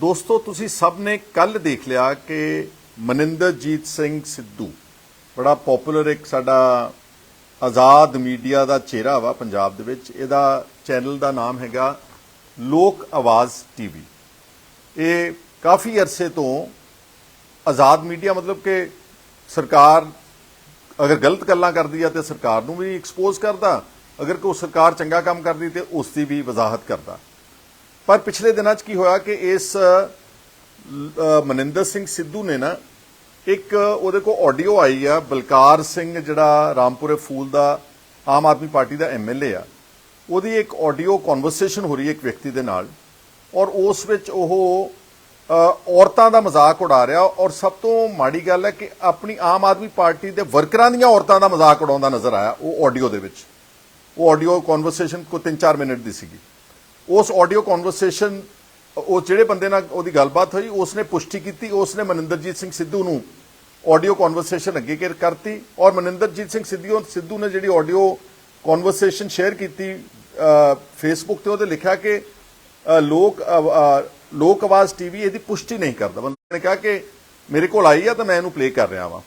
ਦੋਸਤੋ, ਤੁਸੀਂ ਸਭ ਨੇ ਕੱਲ ਦੇਖ ਲਿਆ ਕਿ ਮਨਿੰਦਰਜੀਤ ਸਿੰਘ ਸਿੱਧੂ ਬੜਾ ਪਪੂਲਰ ਇੱਕ ਸਾਡਾ ਆਜ਼ਾਦ ਮੀਡੀਆ ਦਾ ਚਿਹਰਾ ਵਾ ਪੰਜਾਬ ਦੇ ਵਿੱਚ। ਇਹਦਾ ਚੈਨਲ ਦਾ ਨਾਮ ਹੈਗਾ ਲੋਕ ਆਵਾਜ਼ ਟੀਵੀ। ਇਹ ਕਾਫੀ ਅਰਸੇ ਤੋਂ ਆਜ਼ਾਦ ਮੀਡੀਆ ਮਤਲਬ ਕਿ ਸਰਕਾਰ ਅਗਰ ਗਲਤ ਗੱਲਾਂ ਕਰਦੀ ਆ ਤੇ ਸਰਕਾਰ ਨੂੰ ਵੀ ਐਕਸਪੋਜ਼ ਕਰਦਾ। ਅਗਰ ਕੋਈ ਸਰਕਾਰ ਚੰਗਾ ਕੰਮ ਕਰਦੀ ਤੇ ਉਸ ਦੀ ਵੀ ਵਜ਼ਾਹਤ ਕਰਦਾ। ਪਰ ਪਿਛਲੇ ਦਿਨਾਂ 'ਚ ਕੀ ਹੋਇਆ ਕਿ ਇਸ ਮਨਿੰਦਰ ਸਿੰਘ ਸਿੱਧੂ ਨੇ ਨਾ ਇੱਕ ਉਹਦੇ ਕੋਲ ਆਡੀਓ ਆਈ ਆ, ਬਲਕਾਰ ਸਿੰਘ ਜਿਹੜਾ ਰਾਮਪੁਰੇ ਫੂਲ ਦਾ ਆਮ ਆਦਮੀ ਪਾਰਟੀ ਦਾ ਐਮਐਲਏ ਆ, ਉਹਦੀ ਇੱਕ ਆਡੀਓ ਕਨਵਰਸੇਸ਼ਨ ਹੋ ਰਹੀ ਹੈ ਇੱਕ ਵਿਅਕਤੀ ਦੇ ਨਾਲ ਔਰ ਉਸ ਵਿੱਚ ਉਹ ਔਰਤਾਂ ਦਾ ਮਜ਼ਾਕ ਉਡਾ ਰਿਹਾ ਔਰ ਸਭ ਤੋਂ ਮਾੜੀ ਗੱਲ ਹੈ ਕਿ ਆਪਣੀ ਆਮ ਆਦਮੀ ਪਾਰਟੀ ਦੇ ਵਰਕਰਾਂ ਦੀਆਂ ਔਰਤਾਂ ਦਾ ਮਜ਼ਾਕ ਉਡਾਉਂਦਾ ਨਜ਼ਰ ਆਇਆ ਉਹ ਆਡੀਓ ਦੇ ਵਿੱਚ। ਉਹ ਆਡੀਓ ਕਨਵਰਸੇਸ਼ਨ ਕੋ 3-4 ਮਿੰਟ ਦੀ ਸੀਗੀ। ਉਸ ਆਡੀਓ ਕਨਵਰਸੇਸ਼ਨ ਉਹ ਜਿਹੜੇ ਬੰਦੇ ਨਾਲ ਉਹਦੀ ਗੱਲਬਾਤ ਹੋਈ ਉਸਨੇ ਪੁਸ਼ਟੀ ਕੀਤੀ ਉਸਨੇ ਮਨਿੰਦਰਜੀਤ ਸਿੰਘ ਸਿੱਧੂ ਨੂੰ ਆਡੀਓ ਕਨਵਰਸੇਸ਼ਨ ਅੱਗੇ ਕਰ- ਕਰਤੀ ਔਰ ਮਨਿੰਦਰਜੀਤ ਸਿੰਘ ਸਿੱਧੂ ਸਿੱਧੂ ਨੇ ਜਿਹੜੀ ਆਡੀਓ ਕਨਵਰਸੇਸ਼ਨ ਸ਼ੇਅਰ ਕੀਤੀ ਫੇਸਬੁੱਕ ਤੇ ਉਹਦੇ ਲਿਖਿਆ ਕਿ ਲੋਕ ਅ, ਅ, ਲੋਕ ਆਵਾਜ਼ ਟੀਵੀ ਇਹਦੀ ਪੁਸ਼ਟੀ ਨਹੀਂ ਕਰਦਾ। ਬੰਦੇ ਨੇ ਕਿਹਾ ਕਿ ਮੇਰੇ ਕੋਲ ਆਈ ਆ ਤਾਂ ਮੈਂ ਇਹਨੂੰ ਪਲੇ ਕਰ ਰਿਹਾ ਵਾਂ।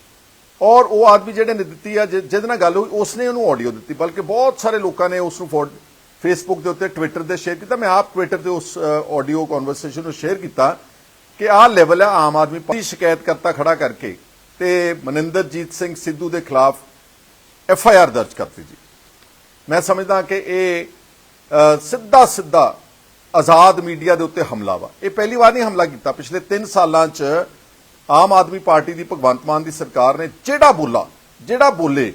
ਔਰ ਉਹ ਆਦਮੀ ਜਿਹੜੇ ਨੇ ਦਿੱਤੀ ਆ ਜਿ- ਜਿਹਦੇ ਨਾਲ ਗੱਲ ਹੋਈ ਉਸਨੇ ਉਹਨੂੰ ਆਡੀਓ ਦਿੱਤੀ ਬਲਕਿ ਬਹੁਤ ਸਾਰੇ ਲੋਕਾਂ ਨੇ ਉਸ ਨੂੰ ਫੇਸਬੁੱਕ ਦੇ ਉੱਤੇ ਟਵਿੱਟਰ ਤੇ ਸ਼ੇਅਰ ਕੀਤਾ। ਮੈਂ ਆਪ ਟਵਿੱਟਰ ਤੇ ਉਸ ਆਡੀਓ ਕਨਵਰਸੇਸ਼ਨ ਨੂੰ ਸ਼ੇਅਰ ਕੀਤਾ ਕਿ ਆਹ ਲੈਵਲ ਹੈ ਆਮ ਆਦਮੀ ਪਾਰਟੀ ਸ਼ਿਕਾਇਤ ਕਰਤਾ ਖੜਾ ਕਰਕੇ ਤੇ ਮਨਿੰਦਰਜੀਤ ਸਿੰਘ ਸਿੱਧੂ ਦੇ ਖਿਲਾਫ ਐਫ ਆਈ ਆਰ ਦਰਜ ਕਰਤੀ ਜੀ। ਮੈਂ ਸਮਝਦਾ ਕਿ ਇਹ ਸਿੱਧਾ ਸਿੱਧਾ ਆਜ਼ਾਦ ਮੀਡੀਆ ਦੇ ਉੱਤੇ ਹਮਲਾ ਵਾ। ਇਹ ਪਹਿਲੀ ਵਾਰ ਨਹੀਂ ਹਮਲਾ ਕੀਤਾ। ਪਿਛਲੇ 3 ਸਾਲਾਂ 'ਚ ਆਮ ਆਦਮੀ ਪਾਰਟੀ ਦੀ ਭਗਵੰਤ ਮਾਨ ਦੀ ਸਰਕਾਰ ਨੇ ਜਿਹੜਾ ਬੋਲਾ, ਜਿਹੜਾ ਬੋਲੇ,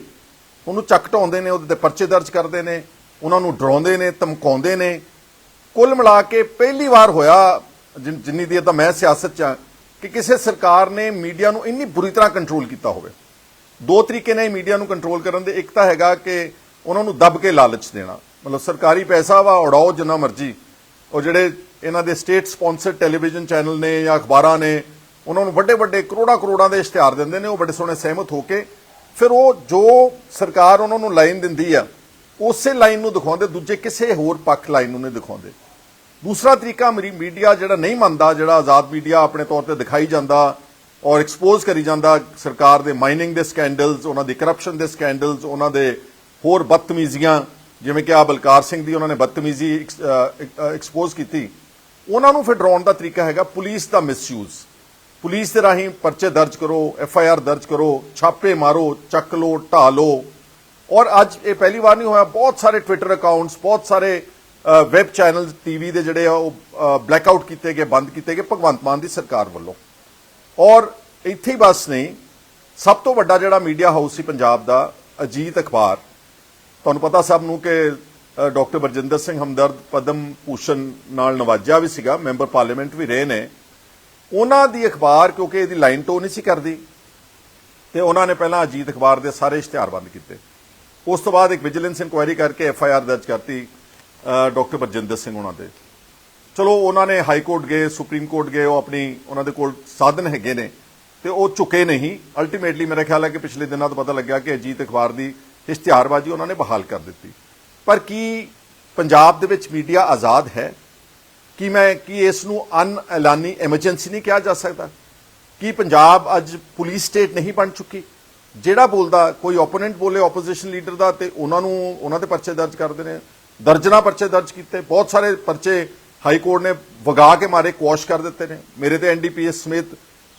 ਉਹਨੂੰ ਚੱਕ ਢਾਉਂਦੇ ਨੇ, ਉਹਦੇ ਤੇ ਪਰਚੇ ਦਰਜ ਕਰਦੇ ਨੇ। ਉਹਨਾਂ ਨੂੰ ਡਰਾਉਂਦੇ ਨੇ, ਧਮਕਾਉਂਦੇ ਨੇ। ਕੁੱਲ ਮਿਲਾ ਕੇ ਪਹਿਲੀ ਵਾਰ ਹੋਇਆ, ਜਿਨ- ਜਿੰਨੀ ਦੇਰ ਤਾਂ ਮੈਂ ਸਿਆਸਤ 'ਚ ਆ, ਕਿ ਕਿਸੇ ਸਰਕਾਰ ਨੇ ਮੀਡੀਆ ਨੂੰ ਇੰਨੀ ਬੁਰੀ ਤਰ੍ਹਾਂ ਕੰਟਰੋਲ ਕੀਤਾ ਹੋਵੇ। ਦੋ ਤਰੀਕੇ ਨੇ ਮੀਡੀਆ ਨੂੰ ਕੰਟਰੋਲ ਕਰਨ ਦੇ। ਇੱਕ ਤਾਂ ਹੈਗਾ ਕਿ ਉਹਨਾਂ ਨੂੰ ਦੱਬ ਕੇ ਲਾਲਚ ਦੇਣਾ। ਮਤਲਬ ਸਰਕਾਰੀ ਪੈਸਾ ਵਾ, ਉਡਾਓ ਜਿੰਨਾ ਮਰਜ਼ੀ। ਉਹ ਜਿਹੜੇ ਇਹਨਾਂ ਦੇ ਸਟੇਟ ਸਪਾਂਸਰਡ ਟੈਲੀਵਿਜ਼ਨ ਚੈਨਲ ਨੇ ਜਾਂ ਅਖਬਾਰਾਂ ਨੇ, ਉਹਨਾਂ ਨੂੰ ਵੱਡੇ ਵੱਡੇ ਕਰੋੜਾਂ ਕਰੋੜਾਂ ਦੇ ਇਸ਼ਤਿਹਾਰ ਦਿੰਦੇ ਨੇ। ਉਹ ਬੜੇ ਸੋਹਣੇ ਸਹਿਮਤ ਹੋ ਕੇ। ਫਿਰ ਉਹ ਜੋ ਸਰਕਾਰ ਉਹਨਾਂ ਨੂੰ ਲਾਈਨ ਦਿੰਦੀ ਆ ਉਸੇ ਲਾਈਨ ਨੂੰ ਦਿਖਾਉਂਦੇ, ਦੂਜੇ ਕਿਸੇ ਹੋਰ ਪੱਖ ਲਾਈਨ ਨੂੰ ਨਹੀਂ ਦਿਖਾਉਂਦੇ। ਦੂਸਰਾ ਤਰੀਕਾ ਮਰੀ ਮੀਡੀਆ ਜਿਹੜਾ ਨਹੀਂ ਮੰਨਦਾ, ਜਿਹੜਾ ਆਜ਼ਾਦ ਮੀਡੀਆ ਆਪਣੇ ਤੌਰ ਤੇ ਦਿਖਾਈ ਜਾਂਦਾ ਔਰ ਐਕਸਪੋਜ਼ ਕਰੀ ਜਾਂਦਾ, ਸਰਕਾਰ ਦੇ ਮਾਈਨਿੰਗ ਦੇ ਸਕੈਂਡਲਸ ਉਹਨਾਂ ਦੀ ਕਰਪਸ਼ਨ ਦੇ ਸਕੈਂਡਲਸ ਉਹਨਾਂ ਦੇ ਹੋਰ ਬਦਤਮੀਜ਼ੀਆਂ, ਜਿਵੇਂ ਕਿ ਆ ਬਲਕਾਰ ਸਿੰਘ ਦੀ ਉਹਨਾਂ ਨੇ ਬਦਤਮੀਜ਼ੀ ਐਕਸਪੋਜ਼ ਕੀਤੀ। ਉਹਨਾਂ ਨੂੰ ਫਿਰ ਡਰਾਉਣ ਦਾ ਤਰੀਕਾ ਹੈਗਾ ਪੁਲਿਸ ਦਾ ਮਿਸਯੂਜ਼ ਪੁਲਿਸ ਦੇ ਰਾਹੀਂ ਪਰਚੇ ਦਰਜ ਕਰੋ ਐਫ ਆਈ ਆਰ ਦਰਜ ਕਰੋ, ਛਾਪੇ ਮਾਰੋ, ਚੱਕ ਲੋ ਢਾ ਲੋ ਔਰ ਅੱਜ ਇਹ ਪਹਿਲੀ ਵਾਰ ਨਹੀਂ ਹੋਇਆ। ਬਹੁਤ ਸਾਰੇ ਟਵਿੱਟਰ ਅਕਾਊਂਟਸ ਬਹੁਤ ਸਾਰੇ ਵੈਬ ਚੈਨਲਸ ਟੀਵੀ ਦੇ ਜਿਹੜੇ ਆ, ਉਹ ਬਲੈਕ ਆਊਟ ਕੀਤੇ ਗਏ, ਬੰਦ ਕੀਤੇ ਗਏ ਭਗਵੰਤ ਮਾਨ ਦੀ ਸਰਕਾਰ ਵੱਲੋਂ। ਔਰ ਇੱਥੇ ਹੀ ਬਸ ਨਹੀਂ, ਸਭ ਤੋਂ ਵੱਡਾ ਜਿਹੜਾ ਮੀਡੀਆ ਹਾਊਸ ਸੀ ਪੰਜਾਬ ਦਾ, ਅਜੀਤ ਅਖਬਾਰ। ਤੁਹਾਨੂੰ ਪਤਾ ਸਭ ਨੂੰ ਕਿ ਡਾਕਟਰ ਬਰਜਿੰਦਰ ਸਿੰਘ ਹਮਦਰਦ, ਪਦਮ ਭੂਸ਼ਣ ਨਾਲ ਨਵਾਜਿਆ ਵੀ ਸੀਗਾ, ਮੈਂਬਰ ਪਾਰਲੀਮੈਂਟ ਵੀ ਰਹੇ ਨੇ। ਉਹਨਾਂ ਦੀ ਅਖਬਾਰ, ਕਿਉਂਕਿ ਇਹਦੀ ਲਾਈਨ ਟੋ ਨਹੀਂ ਸੀ ਕਰਦੀ, ਤੇ ਉਹਨਾਂ ਨੇ ਪਹਿਲਾਂ ਅਜੀਤ ਅਖਬਾਰ ਦੇ ਸਾਰੇ ਇਸ਼ਤਿਹਾਰ ਬੰਦ ਕੀਤੇ। ਉਸ ਤੋਂ ਬਾਅਦ ਇੱਕ ਵਿਜੀਲੈਂਸ ਇਨਕੁਆਇਰੀ ਕਰਕੇ ਐਫ ਆਈ ਆਰ ਦਰਜ ਕਰਤੀ ਡਾਕਟਰ ਬਰਜਿੰਦਰ ਸਿੰਘ ਉਹਨਾਂ ਦੇ। ਚਲੋ, ਉਹਨਾਂ ਨੇ ਹਾਈ ਕੋਰਟ ਗਏ, ਸੁਪਰੀਮ ਕੋਰਟ ਗਏ, ਉਹ ਆਪਣੀ, ਉਹਨਾਂ ਦੇ ਕੋਲ ਸਾਧਨ ਹੈਗੇ ਨੇ ਤੇ ਉਹ ਝੁਕੇ ਨਹੀਂ। ਅਲਟੀਮੇਟਲੀ ਮੇਰਾ ਖਿਆਲ ਹੈ ਕਿ ਪਿਛਲੇ ਦਿਨਾਂ ਤੋਂ ਪਤਾ ਲੱਗਿਆ ਕਿ ਅਜੀਤ ਅਖਬਾਰ ਦੀ ਇਸ਼ਤਿਹਾਰਬਾਜ਼ੀ ਉਹਨਾਂ ਨੇ ਬਹਾਲ ਕਰ ਦਿੱਤੀ। ਪਰ ਕੀ ਪੰਜਾਬ ਦੇ ਵਿੱਚ ਮੀਡੀਆ ਆਜ਼ਾਦ ਹੈ? ਕੀ ਮੈਂ, ਕੀ ਇਸ ਨੂੰ ਅਨ ਐਲਾਨੀ ਐਮਰਜੈਂਸੀ ਨਹੀਂ ਕਿਹਾ ਜਾ ਸਕਦਾ? ਕੀ ਪੰਜਾਬ ਅੱਜ ਪੁਲਿਸ ਸਟੇਟ ਨਹੀਂ ਬਣ ਚੁੱਕੀ? ਜਿਹੜਾ ਬੋਲਦਾ, ਕੋਈ ਓਪੋਨੈਂਟ ਬੋਲੇ ਆਪੋਜੀਸ਼ਨ ਲੀਡਰ ਦਾ, ਤੇ ਉਹਨਾਂ ਨੂੰ, ਉਹਨਾਂ 'ਤੇ ਪਰਚੇ ਦਰਜ ਕਰਦੇ ਨੇ। ਦਰਜਨਾ ਪਰਚੇ ਦਰਜ ਕੀਤੇ। ਬਹੁਤ ਸਾਰੇ ਪਰਚੇ ਹਾਈ ਕੋਰਟ ਨੇ ਵਗਾ ਕੇ ਮਾਰੇ ਕੁਆਸ਼ ਕਰ ਦਿੱਤੇ ਨੇ। ਮੇਰੇ ਤੇ ਐਨਡੀਪੀਐਸ ਸਮੇਤ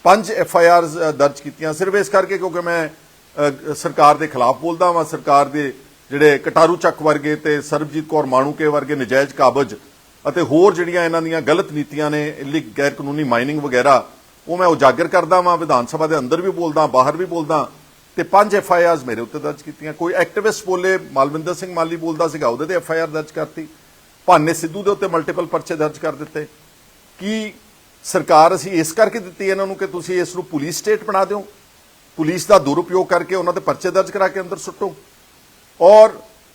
ਪੰਜ ਐਫ ਆਈ ਆਰਸ ਦਰਜ ਕੀਤੀਆਂ। ਸਿਰਫ ਇਸ ਕਰਕੇ ਕਿਉਂਕਿ ਮੈਂ ਸਰਕਾਰ ਦੇ ਖਿਲਾਫ ਬੋਲਦਾ ਵਾਂ। ਸਰਕਾਰ ਦੇ ਜਿਹੜੇ ਕਟਾਰੂ ਚੱਕ ਵਰਗੇ ਤੇ ਸਰਬਜੀਤ ਕੌਰ ਮਾਣੂਕੇ ਵਰਗੇ ਨਜਾਇਜ਼ ਕਾਬਜ ਅਤੇ ਹੋਰ ਜਿਹੜੀਆਂ ਇਹਨਾਂ ਦੀਆਂ ਗਲਤ ਨੀਤੀਆਂ ਨੇ ਇਲੀ ਗੈਰ ਕਾਨੂੰਨੀ ਮਾਈਨਿੰਗ ਵਗੈਰਾ, ਉਹ ਮੈਂ ਉਜਾਗਰ ਕਰਦਾ ਵਾਂ। ਵਿਧਾਨ ਸਭਾ ਦੇ ਅੰਦਰ ਵੀ ਬੋਲਦਾ, ਬਾਹਰ ਵੀ ਬੋਲਦਾ। ਤੇ ਪੰਜ ਐਫ ਆਈ ਆਰਸ ਮੇਰੇ ਉੱਤੇ ਦਰਜ ਕੀਤੀਆਂ। ਕੋਈ ਐਕਟਿਵਿਸਟ ਬੋਲੇ, ਮਾਲਵਿੰਦਰ ਸਿੰਘ ਮਾਲੀ ਬੋਲਦਾ ਸੀਗਾ, ਉਹਦੇ ਤੇ ਐਫ ਆਈ ਆਰ ਦਰਜ ਕਰਤੀ। ਭਾਨੇ ਸਿੱਧੂ ਦੇ ਉੱਤੇ ਮਲਟੀਪਲ ਪਰਚੇ ਦਰਜ ਕਰ ਦਿੱਤੇ। ਕੀ ਸਰਕਾਰ ਅਸੀਂ ਇਸ ਕਰਕੇ ਦਿੱਤੀ ਇਹਨਾਂ ਨੂੰ ਕਿ ਤੁਸੀਂ ਇਸ ਨੂੰ ਪੁਲਿਸ ਸਟੇਟ ਬਣਾ ਦਿਓ? ਪੁਲਿਸ ਦਾ ਦੁਰਉਪਯੋਗ ਕਰਕੇ ਉਹਨਾਂ ਦੇ ਪਰਚੇ ਦਰਜ ਕਰਾ ਕੇ ਅੰਦਰ ਸੁੱਟੋ। ਔਰ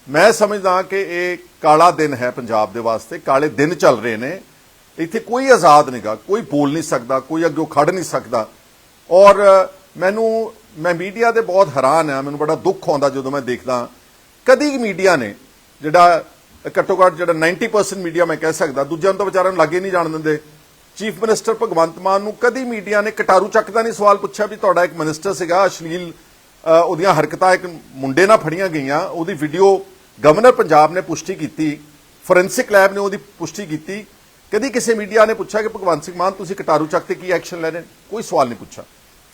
ਮੈਂ ਸਮਝਦਾ ਕਿ ਇਹ ਕਾਲਾ ਦਿਨ ਹੈ ਪੰਜਾਬ ਦੇ ਵਾਸਤੇ, ਕਾਲੇ ਦਿਨ ਚੱਲ ਰਹੇ ਨੇ। ਇੱਥੇ ਕੋਈ ਆਜ਼ਾਦ ਨਹੀਂਗਾ ਕੋਈ ਬੋਲ ਨਹੀਂ ਸਕਦਾ, ਕੋਈ ਅੱਗੇ ਖੜ ਨਹੀਂ ਸਕਦਾ। ਔਰ ਮੈਨੂੰ ਮੈਂ ਮੀਡੀਆ ਦੇ ਬਹੁਤ ਹੈਰਾਨ ਆ ਮੈਨੂੰ ਬੜਾ ਦੁੱਖ ਆਉਂਦਾ ਜਦੋਂ ਮੈਂ ਦੇਖਦਾ ਕਦੀ ਮੀਡੀਆ ਨੇ ਜਿਹੜਾ ਘੱਟੋ ਘੱਟ ਜਿਹੜਾ 90% ਮੀਡੀਆ ਮੈਂ ਕਹਿ ਸਕਦਾ, ਦੂਜਿਆਂ ਨੂੰ ਤਾਂ ਵਿਚਾਰਿਆਂ ਨੂੰ ਲੱਗੇ ਨਹੀਂ ਜਾਣ ਦਿੰਦੇ। ਚੀਫ ਮਿਨਿਸਟਰ ਭਗਵੰਤ ਮਾਨ ਨੂੰ ਕਦੀ ਮੀਡੀਆ ਨੇ ਕਟਾਰੂ ਚੱਕ ਦਾ ਨਹੀਂ, ਸਵਾਲ ਪੁੱਛਿਆ ਵੀ ਤੁਹਾਡਾ ਇੱਕ ਮਿਨਿਸਟਰ ਸੀਗਾ, ਅਸ਼ਲੀਲ ਉਹਦੀਆਂ ਹਰਕਤਾਂ ਇੱਕ ਮੁੰਡੇ ਨਾਲ ਫੜੀਆਂ ਗਈਆਂ, ਉਹਦੀ ਵੀਡੀਓ ਗਵਰਨਰ ਪੰਜਾਬ ਨੇ ਪੁਸ਼ਟੀ ਕੀਤੀ ਫੋਰੈਂਸਿਕ ਲੈਬ ਨੇ ਉਹਦੀ ਪੁਸ਼ਟੀ ਕੀਤੀ। ਕਦੀ ਕਿਸੇ ਮੀਡੀਆ ਨੇ ਪੁੱਛਿਆ ਕਿ ਭਗਵੰਤ ਸਿੰਘ ਮਾਨ, ਤੁਸੀਂ ਕਟਾਰੂ ਚੱਕ ਤੇ ਕੀ ਐਕਸ਼ਨ ਲੈ ਰਹੇ ਕੋਈ ਸਵਾਲ ਨਹੀਂ ਪੁੱਛਿਆ।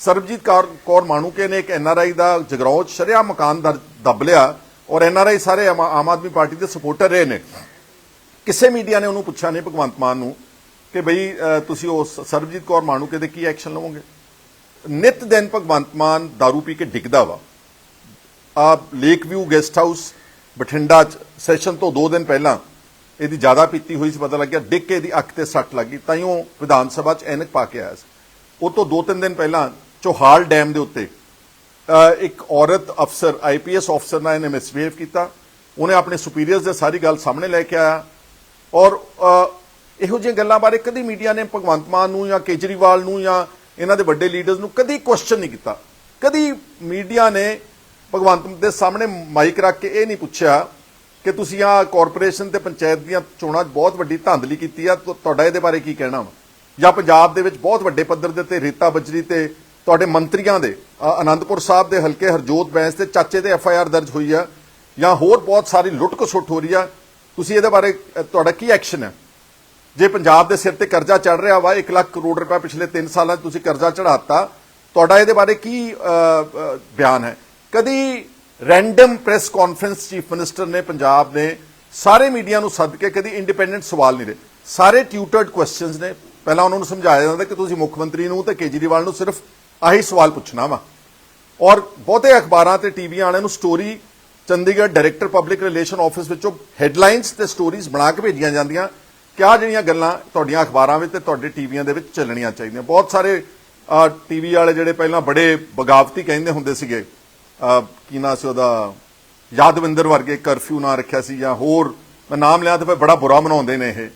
ਸਰਬਜੀਤ ਕੌਰ ਕੌਰ ਮਾਣੂਕੇ ਨੇ ਇੱਕ ਐਨਆਰਆਈ ਦਾ ਜਗਰਾਉਂ ਸ਼ਰਿਆ ਮਕਾਨ ਦਰ- ਦੱਬ ਲਿਆ ਔਰ ਐਨਆਰਆਈ ਸਾਰੇ ਆਮ ਆਦਮੀ ਪਾਰਟੀ ਦੇ ਸਪੋਰਟਰ ਰਹੇ ਨੇ। ਕਿਸੇ ਮੀਡੀਆ ਨੇ ਉਹਨੂੰ ਪੁੱਛਿਆ ਨਹੀਂ ਭਗਵੰਤ ਮਾਨ ਨੂੰ ਕਿ ਬਈ ਤੁਸੀਂ ਉਸ ਸਰਬਜੀਤ ਕੌਰ ਮਾਣੂਕੇ ਦੇ ਕੀ ਐਕਸ਼ਨ ਲਵੋਗੇ? ਨਿਤ ਦਿਨ ਭਗਵੰਤ ਮਾਨ दारू ਪੀ ਕੇ ਡਿੱਗਦਾ ਵਾ। ਆ lake view guest house Bathinda ਚ ਸੈਸ਼ਨ ਤੋਂ 2 ਦਿਨ ਪਹਿਲਾਂ ਇਹਦੀ ਜ਼ਿਆਦਾ ਪੀਤੀ ਹੋਈ ਸੀ, ਪਤਾ ਲੱਗਿਆ ਡਿੱਗ ਕੇ ਇਹਦੀ ਅੱਖ ਤੇ ਸੱਟ ਲੱਗੀ ਤਾਈਓ ਵਿਧਾਨ ਸਭਾ ਚ ਐਨਕ ਪਾ ਕੇ ਆਇਆ ਸੀ। ਉਹ ਤੋਂ 2-3 ਦਿਨ ਪਹਿਲਾਂ ਚੋਹਾਲ ਡੈਮ ਦੇ ਉੱਤੇ ਇੱਕ ਔਰਤ ਅਫਸਰ ਆਈਪੀਐਸ ਅਫਸਰ ਨਾਲ ਇਹਨੇ ਮਿਸਬੀਹੇਵ ਕੀਤਾ। ਉਹਨੇ ਆਪਣੇ ਸੁਪੀਰੀਅਰਸ ਦੇ ਸਾਰੀ ਗੱਲ ਸਾਹਮਣੇ ਲੈ ਕੇ ਆਇਆ। ਔਰ ਇਹੋ ਜਿਹੀਆਂ ਗੱਲਾਂ ਬਾਰੇ ਕਦੀ ਮੀਡੀਆ ਨੇ ਭਗਵੰਤ ਮਾਨ ਨੂੰ ਜਾਂ ਕੇਜਰੀਵਾਲ ਨੂੰ ਜਾਂ ਇਹਨਾਂ ਦੇ ਵੱਡੇ ਲੀਡਰਸ ਨੂੰ ਕਦੀ ਕੁਐਸਚਨ ਨਹੀਂ ਕੀਤਾ। ਕਦੀ ਮੀਡੀਆ ਨੇ ਭਗਵੰਤ ਦੇ ਸਾਹਮਣੇ ਮਾਈਕ ਰੱਖ ਕੇ ਇਹ ਨਹੀਂ ਪੁੱਛਿਆ ਕਿ ਤੁਸੀਂ ਆ ਕਾਰਪੋਰੇਸ਼ਨ ਤੇ ਪੰਚਾਇਤ ਦੀਆਂ ਚੋਣਾਂ 'ਚ ਬਹੁਤ ਵੱਡੀ ਧਾਂਦਲੀ ਕੀਤੀ ਆ ਤੁਹਾਡਾ ਇਹਦੇ ਬਾਰੇ ਕੀ ਕਹਿਣਾ ਵਾ? ਜਾਂ ਪੰਜਾਬ ਦੇ ਵਿੱਚ ਬਹੁਤ ਵੱਡੇ ਪੱਧਰ ਦੇ ਤੇ ਰੇਤਾ ਬਜਰੀ ਤੇ ਤੁਹਾਡੇ ਮੰਤਰੀਆਂ ਦੇ ਆਨੰਦਪੁਰ ਸਾਹਿਬ ਦੇ, ਹਲਕੇ ਹਰਜੋਤ ਬੈਂਸ ਤੇ ਚਾਚੇ ਦੇ ਐਫ ਆਈ ਆਰ ਦਰਜ ਹੋਈ ਆ, ਜਾਂ ਹੋਰ ਬਹੁਤ ਸਾਰੀ ਲੁੱਟ ਖਸੁੱਟ ਹੋ ਰਹੀ ਆ, ਤੁਸੀਂ ਇਹਦੇ ਬਾਰੇ ਤੁਹਾਡਾ ਕੀ ਐਕਸ਼ਨ ਹੈ? ਜੇ ਪੰਜਾਬ ਦੇ ਸਿਰ ਤੇ ਕਰਜ਼ਾ ਚੜ ਰਿਹਾ ਵਾ 1 ਲੱਖ ਕਰੋੜ ਰੁਪਏ ਪਿਛਲੇ 3 ਸਾਲਾਂ 'ਚ ਤੁਸੀਂ ਕਰਜ਼ਾ ਚੜਾਤਾ ਤੁਹਾਡਾ ਇਹਦੇ ਬਾਰੇ ਕੀ ਬਿਆਨ ਹੈ? ਕਦੀ random press conference chief minister ਨੇ ਪੰਜਾਬ ਨੇ ਸਾਰੇ ਮੀਡੀਆ ਨੂੰ ਸੱਦ ਕੇ ਕਦੀ ਇੰਡੀਪੈਂਡੈਂਟ ਸਵਾਲ ਨਹੀਂ ਰਹੇ ਸਾਰੇ ਟਿਊਟਰਡ ਕੁਐਸਚਨਸ ਨੇ, ਪਹਿਲਾਂ ਉਹਨਾਂ ਨੂੰ ਸਮਝਾਇਆ ਜਾਂਦਾ ਕਿ ਤੁਸੀਂ ਮੁੱਖ ਮੰਤਰੀ ਨੂੰ ਤੇ ਕੇਜਰੀਵਾਲ ਨੂੰ ਸਿਰਫ ਆਹੀ ਸਵਾਲ ਪੁੱਛਣਾ ਵਾ। ਔਰ ਬਹੁਤੇ ਅਖਬਾਰਾਂ ਤੇ ਟੀਵੀ ਵਾਲਿਆਂ ਨੂੰ story Chandigarh director public relation office ਵਿੱਚੋਂ ਹੈਡਲਾਈਨਸ ਤੇ ਸਟੋਰੀਜ਼ ਬਣਾ ਕੇ ਭੇਜੀਆਂ ਜਾਂਦੀਆਂ। ਕਿ ਆਹ ਜਿਹੜੀਆਂ ਗੱਲਾਂ ਤੁਹਾਡੀਆਂ ਅਖਬਾਰਾਂ ਵਿੱਚ ਤੇ ਤੁਹਾਡੇ ਟੀਵੀਆਂ ਦੇ ਵਿੱਚ ਚੱਲਣੀਆਂ ਚਾਹੀਦੀਆਂ। ਬਹੁਤ ਸਾਰੇ ਟੀਵੀ ਵਾਲੇ ਜਿਹੜੇ ਪਹਿਲਾਂ ਬੜੇ ਬਗਾਵਤੀ ਕਹਿੰਦੇ ਹੁੰਦੇ ਸੀਗੇ। ਕੀ ਨਾਂ ਸੀ ਉਹਦਾ? ਯਾਦਵਿੰਦਰ ਵਰਗੇ ਕਰਫਿਊ ਨਾ ਰੱਖਿਆ ਸੀ ਜਾਂ ਹੋਰ, ਮੈਂ ਨਾਮ ਲਿਆ ਤਾਂ ਫਿਰ ਬੜਾ ਬੁਰਾ ਮਨਾਉਂਦੇ ਨੇ ਇਹ।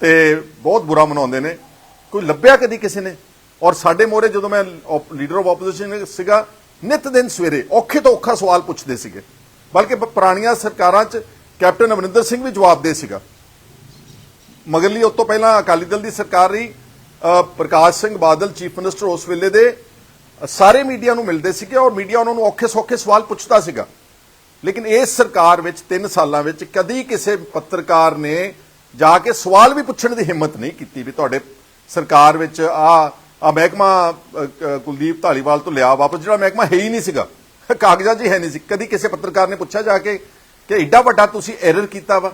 ਤੇ ਬਹੁਤ ਬੁਰਾ ਮਨਾਉਂਦੇ ਨੇ। ਕੋਈ ਲੱਭਿਆ ਕਦੀ ਕਿਸੇ ਨੇ? ਔਰ ਸਾਡੇ ਮੋਰੇ ਜਦੋਂ ਮੈਂ ਲੀਡਰ ਆਫ ਆਪੋਜੀਸ਼ਨ ਸੀਗਾ, ਨਿਤ ਦਿਨ ਸਵੇਰੇ ਔਖੇ ਤੋਂ ਔਖਾ ਸਵਾਲ ਪੁੱਛਦੇ ਸੀਗੇ। ਬਲਕਿ ਪੁਰਾਣੀਆਂ ਸਰਕਾਰਾਂ 'ਚ ਕੈਪਟਨ ਅਮਰਿੰਦਰ ਸਿੰਘ ਵੀ ਜਵਾਬ ਦੇ ਸੀਗਾ। ਮਗਰਲੀ ਉਸ ਤੋਂ ਪਹਿਲਾਂ ਅਕਾਲੀ ਦਲ ਦੀ ਸਰਕਾਰ ਰਹੀ ਪ੍ਰਕਾਸ਼ ਸਿੰਘ ਬਾਦਲ ਚੀਫ ਮਿਨਿਸਟਰ ਉਸ ਵੇਲੇ ਦੇ ਸਾਰੇ ਮੀਡੀਆ ਨੂੰ ਮਿਲਦੇ ਸੀਗੇ ਔਰ ਮੀਡੀਆ ਉਹਨਾਂ ਨੂੰ ਔਖੇ ਸੌਖੇ ਸਵਾਲ ਪੁੱਛਦਾ ਸੀਗਾ। ਲੇਕਿਨ ਇਸ ਸਰਕਾਰ ਵਿੱਚ 3 ਸਾਲਾਂ ਵਿੱਚ ਕਦੀ ਕਿਸੇ ਪੱਤਰਕਾਰ ਨੇ ਜਾ ਕੇ ਸਵਾਲ ਵੀ ਪੁੱਛਣ ਦੀ ਹਿੰਮਤ ਨਹੀਂ ਕੀਤੀ ਵੀ ਤੁਹਾਡੇ ਸਰਕਾਰ ਵਿੱਚ ਆ ਆ ਮਹਿਕਮਾ ਕੁਲਦੀਪ ਧਾਲੀਵਾਲ ਤੋਂ ਲਿਆ ਵਾਪਸ, ਜਿਹੜਾ ਮਹਿਕਮਾ ਹੈ ਹੀ ਨਹੀਂ ਸੀਗਾ। ਕਾਗਜ਼ਾਂ 'ਚ ਹੈ ਨਹੀਂ ਸੀ। ਕਦੀ ਕਿਸੇ ਪੱਤਰਕਾਰ ਨੇ ਪੁੱਛਿਆ ਜਾ ਕੇ ਕਿ ਐਡਾ ਵੱਡਾ ਤੁਸੀਂ ਐਰਰ ਕੀਤਾ ਵਾ?